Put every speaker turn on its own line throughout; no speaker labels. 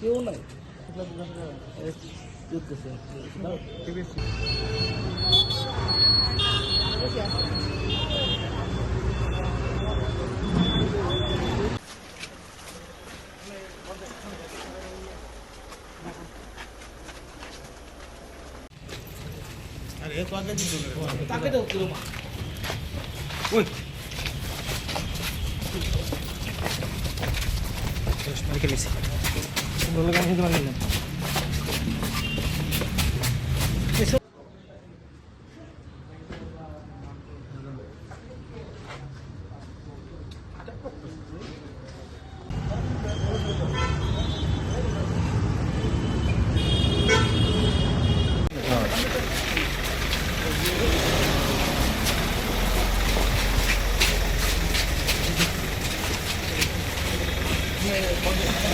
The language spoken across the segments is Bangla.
কেউ নাই। চলতেছে তাকে তো রেখে দিয়েছি কিন্তু ওগুলোকে আমি শুনতে Oye, oye.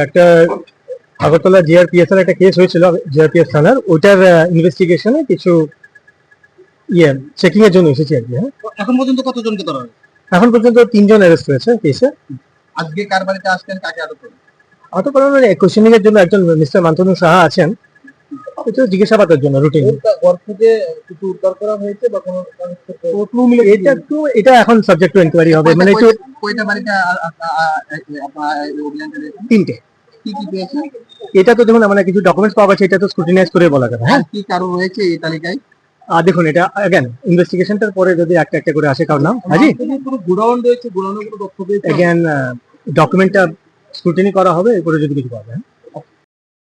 একটা আগরতলা জিআরপিএস এর একটা কেস হয়েছিল জিআরপিএস থানার ওইটার ইনভেস্টিগেশনে কিছু ইয়ে চেকিং এর জন্য এসেছি আর কি হ্যাঁ
এখন পর্যন্ত কতজনকে ধরা হয়েছে
এখন পর্যন্ত তিনজন অ্যারেস্ট হয়েছে কেসে
আজকে কার বাড়িতে আসলেন কাকে আটক করলেন
আহত করানোর কোশ্চেনিং এর জন্য একজন মিস্টার মান্তনু সাহা আছেন এটা জিজ্ঞাসাবাদের জন্য রুটিন
গর্ভ থেকে কিছু উদ্ধার করা হয়েছে বা কোনো
এটা একটু এটা এখন সাবজেক্ট টু এনকোয়ারি হবে মানে একটু
কয়টা বাড়িতে
তিনটে
কি কি পেয়েছে?
এটা তো দেখুন মানে কিছু ডকুমেন্টস পাওয়া গেছে এটা তো স্ক্রুটিনাইজ করে বলা যাবে হ্যাঁ?
কি কারণ রয়েছে এই তালিকায়?
আর দেখুন এটা अगेन ইনভেস্টিগেশনটার পরে যদি একটা একটা করে আসে কারণ নাম হাজি
পুরো গোডাউন রয়েছে গোডাউনের কোনো তথ্য পেয়েছে?
অ্যাগেন ডকুমেন্টটা স্ক্রুটিনি করা হবে এরপরে যদি কিছু পাওয়া হ্যাঁ?